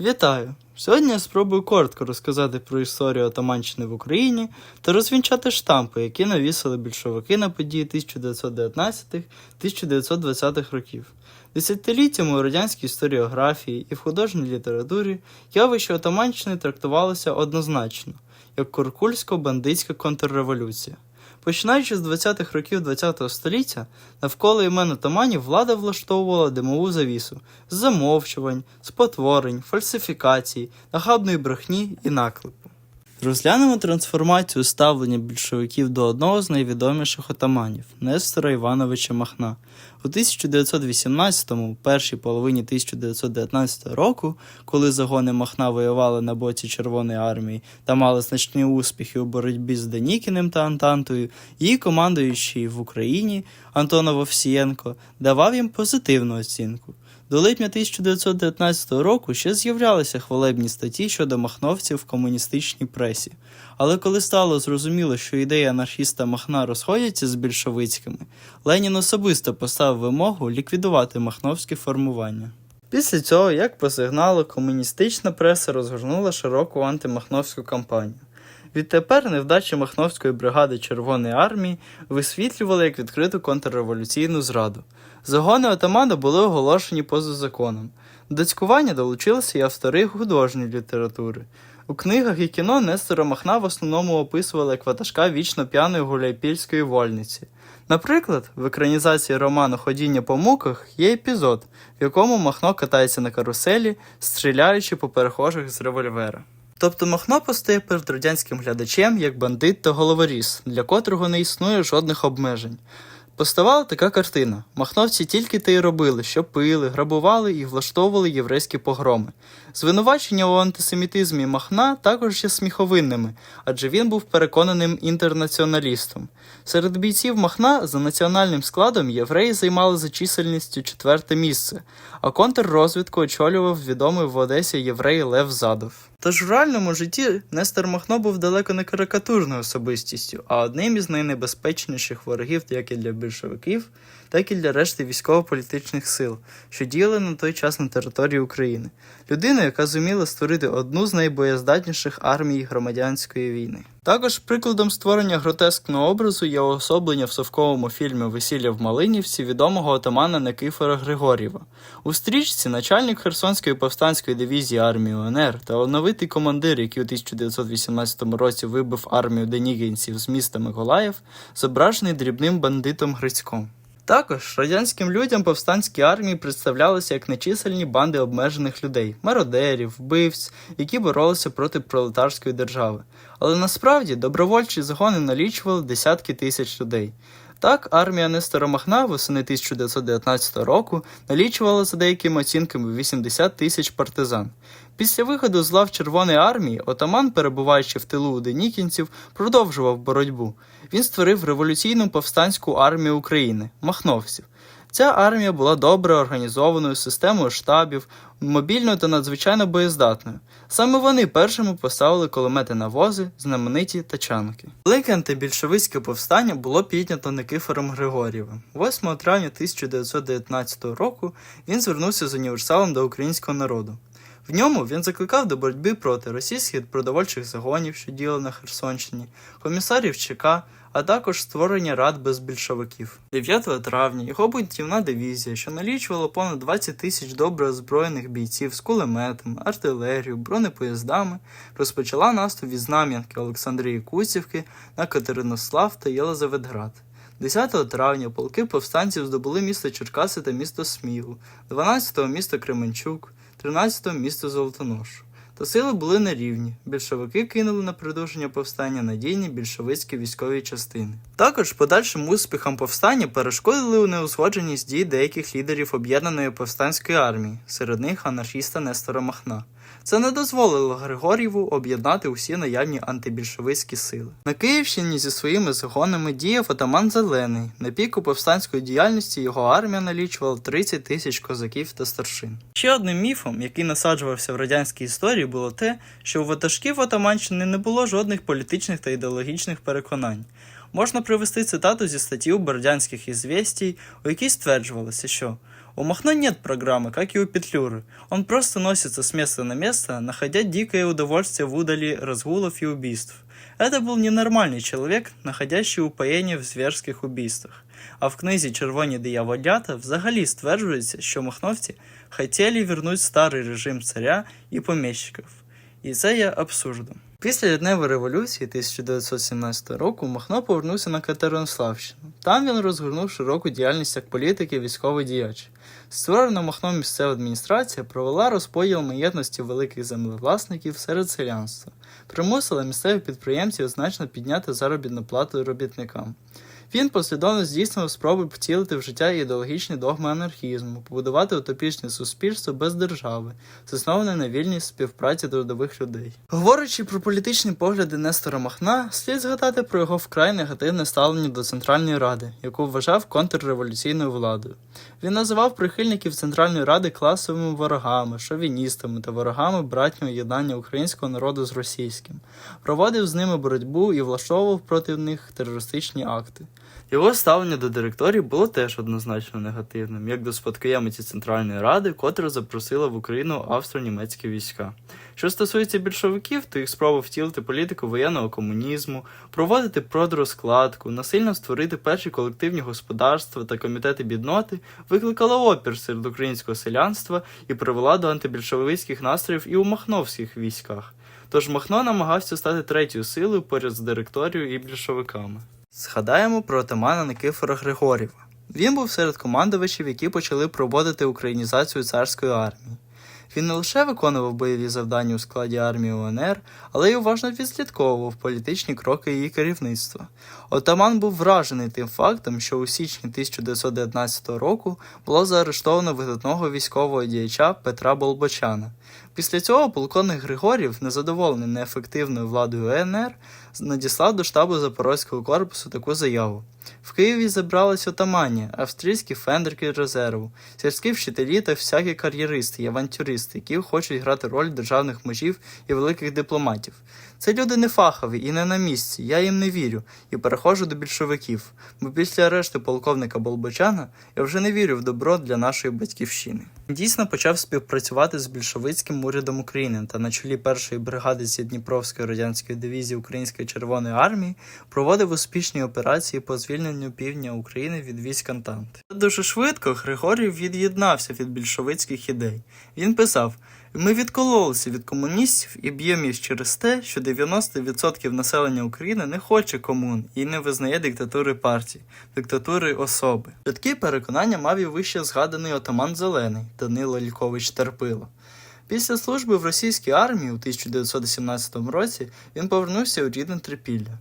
Вітаю! Сьогодні я спробую коротко розказати про історію Отаманщини в Україні та розвінчати штампи, які навісили більшовики на події 1919-1920 років. Десятиліттями у радянській історіографії і в художній літературі явище Отаманщини трактувалося однозначно як куркульсько-бандитська контрреволюція. Починаючи з 20-х років ХХ століття, навколо імен отаманів влада влаштовувала димову завісу з замовчувань, спотворень, фальсифікацій, нахабної брехні і наклепу. Розглянемо трансформацію ставлення більшовиків до одного з найвідоміших отаманів Нестора Івановича Махна. У 1918-му, першій половині 1919 року, коли загони Махна воювали на боці Червоної армії та мали значні успіхи у боротьбі з Денікіним та Антантою, її командуючий в Україні Антонов Овсієнко давав їм позитивну оцінку. До липня 1919 року ще з'являлися хвалебні статті щодо махновців в комуністичній пресі. Але коли стало зрозуміло, що ідеї анархіста Махна розходяться з більшовицькими, Ленін особисто поставив вимогу ліквідувати махновське формування. Після цього, як по сигналу, комуністична преса розгорнула широку антимахновську кампанію. Відтепер невдачі Махновської бригади Червоної армії висвітлювали як відкриту контрреволюційну зраду. Загони отамана були оголошені поза законом. До цькування долучилися і автори художньої літератури. У книгах і кіно Нестора Махна в основному описували як ватажка вічно п'яної гуляйпільської вольниці. Наприклад, в екранізації роману Ходіння по муках є епізод, в якому Махно катається на каруселі, стріляючи по перехожих з револьвера. Тобто Махно постає перед радянським глядачем як бандит та головоріз, для котрого не існує жодних обмежень. Поставала така картина: махновці тільки те й робили, що пили, грабували і влаштовували єврейські погроми. Звинувачення у антисемітизмі Махна також є сміховинними, адже він був переконаним інтернаціоналістом. Серед бійців Махна за національним складом євреї займали за чисельністю четверте місце, а контррозвідку очолював відомий в Одесі єврей Лев Задов. Тож в реальному житті Нестор Махно був далеко не карикатурною особистістю, а одним із найнебезпечніших ворогів як і для більшовиків, так і для решти військово-політичних сил, що діяли на той час на території України. Людина, яка зуміла створити одну з найбоєздатніших армій громадянської війни. Також прикладом створення гротескного образу є уособлення в совковому фільмі Весілля в Малинівці відомого отамана Никифора Григорєва. У стрічці начальник Херсонської повстанської дивізії армії УНР та оновитий командир, який у 1918 році вибив армію денігінців з міста Миколаїв, зображений дрібним бандитом Грицьком. Також радянським людям повстанські армії представлялися як нечисельні банди обмежених людей, мародерів, вбивць, які боролися проти пролетарської держави. Але насправді добровольчі загони налічували десятки тисяч людей. Так, армія Нестора Махна восени 1919 року налічувала за деякими оцінками 80 тисяч партизан. Після виходу з лав Червоної армії отаман, перебуваючи в тилу у денікінців, продовжував боротьбу. Він створив революційну повстанську армію України махновців. Ця армія була добре організованою системою штабів, мобільною та надзвичайно боєздатною. Саме вони першими поставили кулемети на вози, знамениті тачанки. Велике антибільшовицьке повстання було піднято Никифором Григорєвим. 8 травня 1919 року він звернувся з універсалом до українського народу. В ньому він закликав до боротьби проти російських продовольчих загонів, що діяли на Херсонщині, комісарів ЧК, а також створення рад без більшовиків. 9 травня його бунтівна дивізія, що налічувала понад 20 тисяч добре озброєних бійців з кулеметами, артилерією, бронепоїздами, розпочала наступ від Знам'янки Олександрії Куцівки на Катеринослав та Єлизаветград. 10 травня полки повстанців здобули місто Черкаси та місто Смігу, 12-го місто Кременчук, 13-го місто Золотоношу. Та сили були на рівні. Більшовики кинули на придушення повстання надійні більшовицькі військові частини. Також подальшим успіхам повстання перешкодили у неузгодженість дій деяких лідерів об'єднаної повстанської армії, серед них анархіста Нестора Махна. Це не дозволило Григорєву об'єднати усі наявні антибільшовицькі сили. На Київщині зі своїми загонами діяв отаман Зелений. На піку повстанської діяльності його армія налічувала 30 тисяч козаків та старшин. Ще одним міфом, який насаджувався в радянській історії, було те, що у ватажків Отаманщини не було жодних політичних та ідеологічних переконань Можна привести цитату зі статті у Бордянських ізвєстій, у якій стверджувалося, що У Махно нет программы, как и у Петлюры. Он просто носится с места на место, находя дикое удовольствие в удали разгулов и убийств. Это был ненормальный человек, находящий упоєння в зверських убійствах. А в книзі Червоні дияволята взагалі стверджується, що махновці хотіли вернути старий режим царя і поміщиків. І це є абсурдом. Після Лідневої революції 1917 року Махно повернувся на Катеринославщину. Там він розгорнув широку діяльність як політик і військовий діяч. Створена Махно місцева адміністрація провела розподіл маєтності великих землевласників серед селянства, примусила місцевих підприємців значно підняти заробітну плату робітникам. Він послідовно здійснив спроби втілити в життя ідеологічні догми анархізму, побудувати утопічне суспільство без держави, засноване на вільній співпраці трудових людей. Говорячи про політичні погляди Нестора Махна, слід згадати про його вкрай негативне ставлення до Центральної Ради, яку вважав контрреволюційною владою. Він називав прихильників Центральної Ради класовими ворогами, шовіністами та ворогами братнього єднання українського народу з російським, проводив з ними боротьбу і влаштовував проти них терористичні акти. Його ставлення до директорів було теж однозначно негативним, як до спадкоємиці Центральної Ради, котра запросила в Україну австро-німецькі війська. Що стосується більшовиків, то їх спроба втілити політику воєнного комунізму, проводити продрозкладку, насильно створити перші колективні господарства та комітети бідноти викликала опір серед українського селянства і привела до антибільшовицьких настроїв і у махновських військах. Тож Махно намагався стати третьою силою поряд з директорією і більшовиками. Згадаємо про отамана Никифора Григорєва. Він був серед командувачів, які почали проводити українізацію царської армії. Він не лише виконував бойові завдання у складі армії УНР, але й уважно відслідковував політичні кроки її керівництва. Отаман був вражений тим фактом, що у січні 1919 року було заарештовано видатного військового діяча Петра Болбочана. Після цього полковник Григорів, незадоволений неефективною владою УНР, надіслав до штабу Запорозького корпусу таку заяву. В Києві зібрались отамані, австрійські фендерки резерву, сільські вчителі та всякі кар'єристи і авантюристи, які хочуть грати роль державних мужів і великих дипломатів. Це люди не фахові і не на місці, я їм не вірю і переходжу до більшовиків, бо після арешту полковника Болбочана я вже не вірю в добро для нашої батьківщини. Дійсно почав співпрацювати з більшовицьким урядом України та на чолі першої бригади зі Дніпровської радянської дивізії Української Червоної армії проводив успішні операції по звільненню півдня України від військ Антанти. Дуже швидко Григорій від'єднався від більшовицьких ідей. Він писав. Ми відкололися від комуністів і б'ємо їх через те, що 90% населення України не хоче комун і не визнає диктатури партії, диктатури особи. Такі переконання мав і вище згаданий отаман Зелений Данило Лікович Терпило. Після служби в російській армії у 1917 році він повернувся у рідне Трипілля.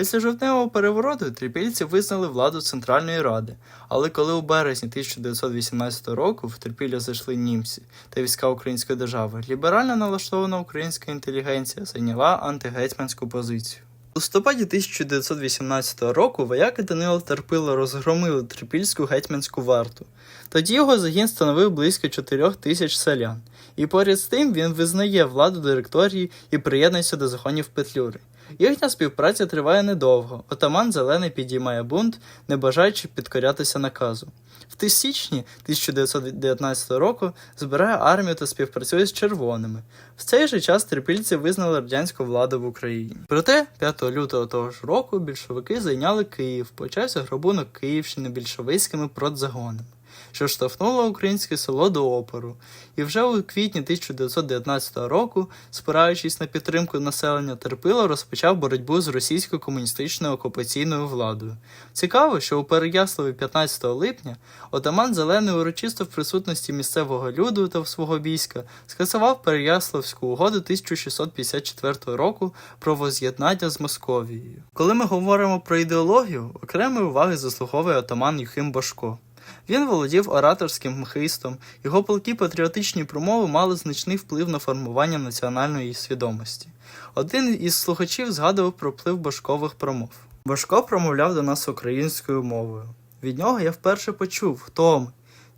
Після жовтневого перевороту трипільці визнали владу Центральної Ради, але коли у березні 1918 року в Трипілля зайшли німці та війська Української держави, ліберально налаштована українська інтелігенція зайняла антигетьманську позицію. У листопаді 1918 року вояки Данило Терпило розгромили трипільську гетьманську варту. Тоді його загін становив близько 4 тисяч селян, і поряд з тим він визнає владу директорії і приєднується до законів Петлюри. Їхня співпраця триває недовго. Отаман Зелений підіймає бунт, не бажаючи підкорятися наказу. В січні 1919 року збирає армію та співпрацює з червоними. В цей же час трипільці визнали радянську владу в Україні. Проте 5 лютого того ж року більшовики зайняли Київ, почався грабунок Київщини більшовицькими продзагонами що штовхнуло українське село до опору, і вже у квітні 1919 року, спираючись на підтримку населення Терпило, розпочав боротьбу з російською комуністичною окупаційною владою. Цікаво, що у Переяславі 15 липня отаман Зелений урочисто в присутності місцевого люду та свого війська скасував Переяславську угоду 1654 року про воз'єднання з Московією. Коли ми говоримо про ідеологію, окремої уваги заслуговує отаман Юхим Башко. Він володів ораторським хистом, його палкі патріотичні промови мали значний вплив на формування національної свідомості. Один із слухачів згадував про вплив башкових промов. Башко промовляв до нас українською мовою. Від нього я вперше почув, хто ми.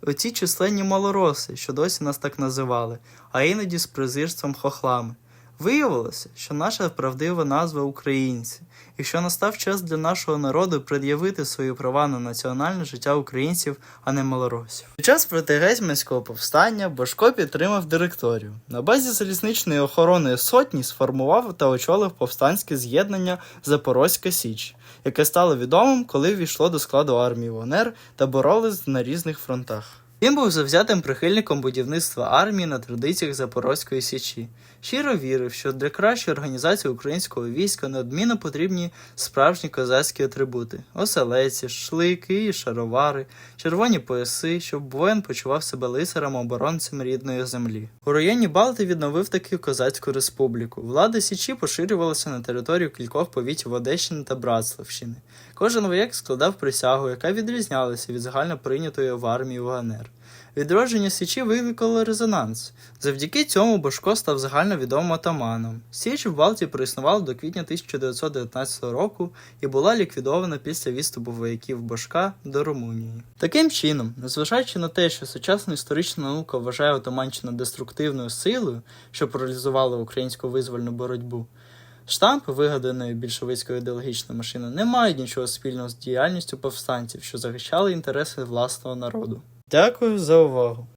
Оці численні малороси, що досі нас так називали, а іноді з презирством хохлами. Виявилося, що наша правдива назва українці, і що настав час для нашого народу пред'явити свої права на національне життя українців, а не малоросів. Під час протигетьманського повстання Бошко підтримав директорію. На базі залізничної охорони сотні сформував та очолив повстанське з'єднання Запорозька Січ, яке стало відомим, коли війшло до складу армії УНР та боролись на різних фронтах. Він був завзятим прихильником будівництва армії на традиціях Запорозької січі. Щиро вірив, що для кращої організації українського війська неодмінно потрібні справжні козацькі атрибути: оселеці, шлики шаровари, червоні пояси, щоб воїн почував себе лицарем оборонцем рідної землі. У районі Балти відновив таки козацьку республіку. Влада Січі поширювалася на територію кількох повітів Одещини та Братславщини. Кожен вояк складав присягу, яка відрізнялася від загально прийнятої в армії УНР. Відродження Січі викликало резонанс. Завдяки цьому Бошко став загальновідомим отаманом. Січ в Балті проіснувала до квітня 1919 року і була ліквідована після відступу вояків Бошка до Румунії. Таким чином, незважаючи на те, що сучасна історична наука вважає Отаманщину деструктивною силою, що паралізувала українську визвольну боротьбу, Штампи, вигаданої більшовицькою ідеологічною машиною, не мають нічого спільного з діяльністю повстанців, що захищали інтереси власного народу. Дякую за увагу.